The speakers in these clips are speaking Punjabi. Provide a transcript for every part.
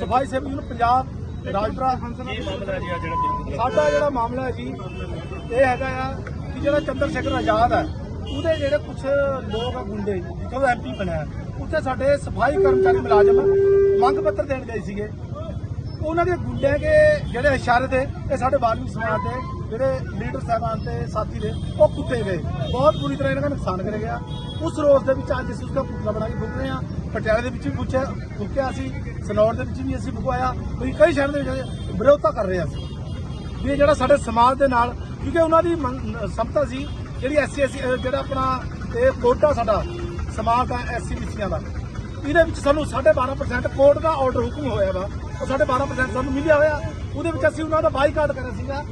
ਸਫ਼ਾਈ ਸੇਵੀ ਨੂੰ ਪੰਜਾਬ ਰਾਜਪੁਰਾ ਸਾਡਾ ਜਿਹੜਾ ਮਾਮਲਾ ਹੈ ਜੀ ਇਹ ਹੈਗਾ ਆ ਕਿ ਜਿਹੜਾ ਚੰਦਰ ਸ਼ੇਖਰ ਆਜ਼ਾਦ ਹੈ ਉਹਦੇ ਜਿਹੜੇ ਕੁਝ ਲੋਕ ਆ ਗੁੰਡੇ ਜਦੋਂ ਐਮਪੀ ਬਣਿਆ ਉੱਥੇ ਸਾਡੇ ਸਫ਼ਾਈ ਕਰਮਚਾਰੀ ਮੁਲਾਜ਼ਮ ਮੰਗ ਪੱਤਰ ਦੇਣ ਗਏ ਸੀਗੇ। ਉਹਨਾਂ ਦੇ ਗੁੰਡਿਆਂ ਦੇ ਜਿਹੜੇ ਇਸ਼ਾਰੇ ਤੇ, ਇਹ ਸਾਡੇ ਬਾਲਮੀ ਸਮਾਜ ਦੇ ਜਿਹੜੇ ਲੀਡਰ ਸਾਹਿਬਾਨ ਤੇ ਸਾਥੀ ਨੇ, ਉਹ ਕੁੱਟੇ ਗਏ ਬਹੁਤ ਬੁਰੀ ਤਰ੍ਹਾਂ ਇਹਨਾਂ ਦਾ ਨੁਕਸਾਨ ਕਰਿਆ ਗਿਆ। ਉਸ ਰੋਸ ਦੇ ਵਿੱਚ ਅੱਜ ਅਸੀਂ ਉਸਦਾ ਪੁਤਲਾ ਬਣਾ ਕੇ ਫੂਕ ਰਹੇ ਹਾਂ। ਪਟਿਆਲੇ ਦੇ ਵਿੱਚ ਵੀ ਪੁੱਛਿਆ, ਫੂਕਿਆ ਸੀ। ਸਨੌਰ ਦੇ ਵਿੱਚ ਵੀ ਅਸੀਂ ਫੁਕਵਾਇਆ। ਕੋਈ ਕਈ ਸ਼ਹਿਰ ਦੇ ਵਿੱਚ ਵਿਰੋਧਤਾ ਕਰ ਰਹੇ ਅਸੀਂ। ਵੀ ਇਹ ਜਿਹੜਾ ਸਾਡੇ ਸਮਾਜ ਦੇ ਨਾਲ, ਕਿਉਂਕਿ ਉਹਨਾਂ ਦੀ ਸਮਤਾ ਸੀ, ਜਿਹੜੀ ਐਸਸੀ ਐਸਸੀ ਜਿਹੜਾ ਆਪਣਾ ਇਹ ਕੋਟਾ ਸਾਡਾ, ਸਮਾਜ ਦਾ ਐਸਸੀ ਬੀਸੀਆਂ ਦਾ। ਇਹਦੇ ਵਿੱਚ ਸਾਨੂੰ 12.5% ਕੋਰਟ ਦਾ ਆਰਡਰ ਹੁਕਮ ਹੋਇਆ ਵਾ। ਉਹ 12.5% ਸਾਨੂੰ ਮਿਲਿਆ ਹੋਇਆ। ਉਹਦੇ ਵਿੱਚ ਅਸੀਂ ਉਹਨਾਂ ਦਾ ਬਾਈਕਾਟ ਕਰਿਆ ਸੀਗਾ।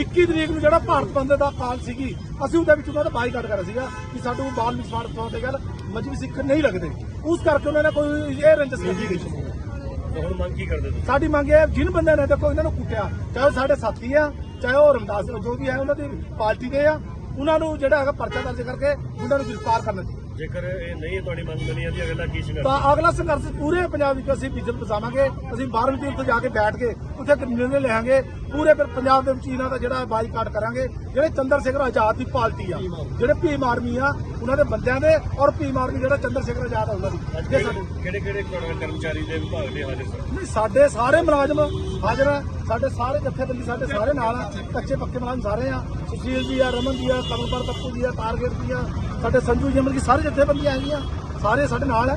21 ਤਰੀਕ ਨੂੰ ਜਿਹੜਾ ਭਾਰਤ ਬੰਦ ਦਾ ਕਾਲ ਸੀਗੀ ਅਸੀਂ ਉਹਦੇ ਵਿੱਚ ਉਹਨਾਂ ਦਾ ਬਾਈਕਾਟ ਕਰਿਆ ਸੀਗਾ ਕਿ ਸਾਨੂੰ ਬਾਲ ਮਿਸਵਾੜ ਤੋਂ ਤੇ ਗੱਲ ਮਜਬੀ ਸਿੱਖ ਨਹੀਂ ਲੱਗਦੇ। ਉਸ ਕਰਕੇ ਉਹਨਾਂ ਨੇ ਕੋਈ ਇਹ ਰੰਜਸ ਕੱਢੀ ਗਈ ਸੀ ਤੇ ਹੁਣ ਮੰਗ ਕੀ ਕਰਦੇ ਤੁਸੀਂ? ਸਾਡੀ ਮੰਗ ਇਹ ਹੈ ਜਿਨ ਬੰਦਿਆਂ ਨੇ ਦੇਖੋ ਇਹਨਾਂ ਨੂੰ ਕੁੱਟਿਆ ਚਾਹੇ ਸਾਡੇ ਸਾਥੀ ਆ ਚਾਹੇ ਉਹ ਰਮਦਾਸ ਜੋ ਵੀ ਹੈ ਉਹਨਾਂ ਦੀ ਪਾਰਟੀ ਦੇ ਆ ਉਹਨਾਂ ਨੂੰ ਜਿਹੜਾ ਹੈਗਾ ਪਰਚਾ ਦਰਜ ਕਰਕੇ ਉਹਨਾਂ ਨੂੰ ਗ੍ਰਿਫਤਾਰ ਕਰਨਾ ਚਾਹੀਦਾ। ਜੇਕਰ ਇਹ ਨਹੀਂ ਤੁਹਾਡੀ ਮੰਗ ਮੰਨੀ ਜਾਂਦੀ ਅਗਲਾ ਕੀ ਸੰਘਰਸ਼ ਤਾਂ ਅਗਲਾ ਸੰਘਰਸ਼ ਪੂਰੇ ਪੰਜਾਬ ਵਿੱਚ ਅਸੀਂ ਵਿਜਨ ਪਸਾਵਾਂਗੇ ਅਸੀਂ 12ਵੀਂ ਤਰੀਕ ਉੱਥੇ ਜਾ ਕੇ ਬੈਠ ਕੇ ਉੱਥੇ ਇੱਕ ਨਿਰਣੇ ਲਿਆਂਗੇ, ਪੂਰੇ ਫਿਰ ਪੰਜਾਬ ਦੇ ਵਿੱਚ ਇਹਨਾਂ ਦਾ ਜਿਹੜਾ ਬਾਈਕਾਟ ਕਰਾਂਗੇ, ਜਿਹੜੇ ਚੰਦਰ ਸ਼ੇਖਰ ਆਜ਼ਾਦ ਦੀ ਪਾਰਟੀ ਆ, ਜਿਹੜੇ ਭੀਮ ਆਰਮੀ ਆ ਉਹਨਾਂ ਦੇ ਬੰਦਿਆਂ ਦੇ ਔਰ ਭੀਮ ਆਰਮੀ ਜਿਹੜਾ ਚੰਦਰ ਸ਼ੇਖਰ ਆਜ਼ਾਦ ਆ ਉਹਨਾਂ ਦੀ। ਇਹ ਸਾਡੇ ਕਿਹੜੇ ਕਿਹੜੇ ਕਰਮਚਾਰੀ ਦੇ ਵਿਭਾਗ ਦੇ ਹਾਜ਼ਰ ਸਨ? ਨਹੀਂ ਸਾਡੇ ਸਾਰੇ ਮੁਲਾਜ਼ਮ ਹਾਜ਼ਰ ਆ। ਸਾਡੇ ਸਾਰੇ ਜਥੇਬੰਦੀ ਸਾਡੇ ਸਾਰੇ ਨਾਲ ਆ। ਕੱਚੇ ਪੱਕੇ ਮੁਲਾਜ਼ਮ ਸਾਰੇ ਆ। ਸੁਸ਼ੀਲ ਜੀ ਆ ਰਮਨ ਜੀ ਆ ਕਮਲਪਰ ਪੱਪੂ ਜੀ ਆ ਟਾਰਗੇਟ ਜੀ ਆ। ਸਾਡੇ ਸੰਜੂ ਜੀ ਸਾਰੇ ਜਥੇਬੰਦੀਆਂ ਹੈਗੀਆਂ। ਸਾਰੇ ਸਾਡੇ ਨਾਲ ਆ।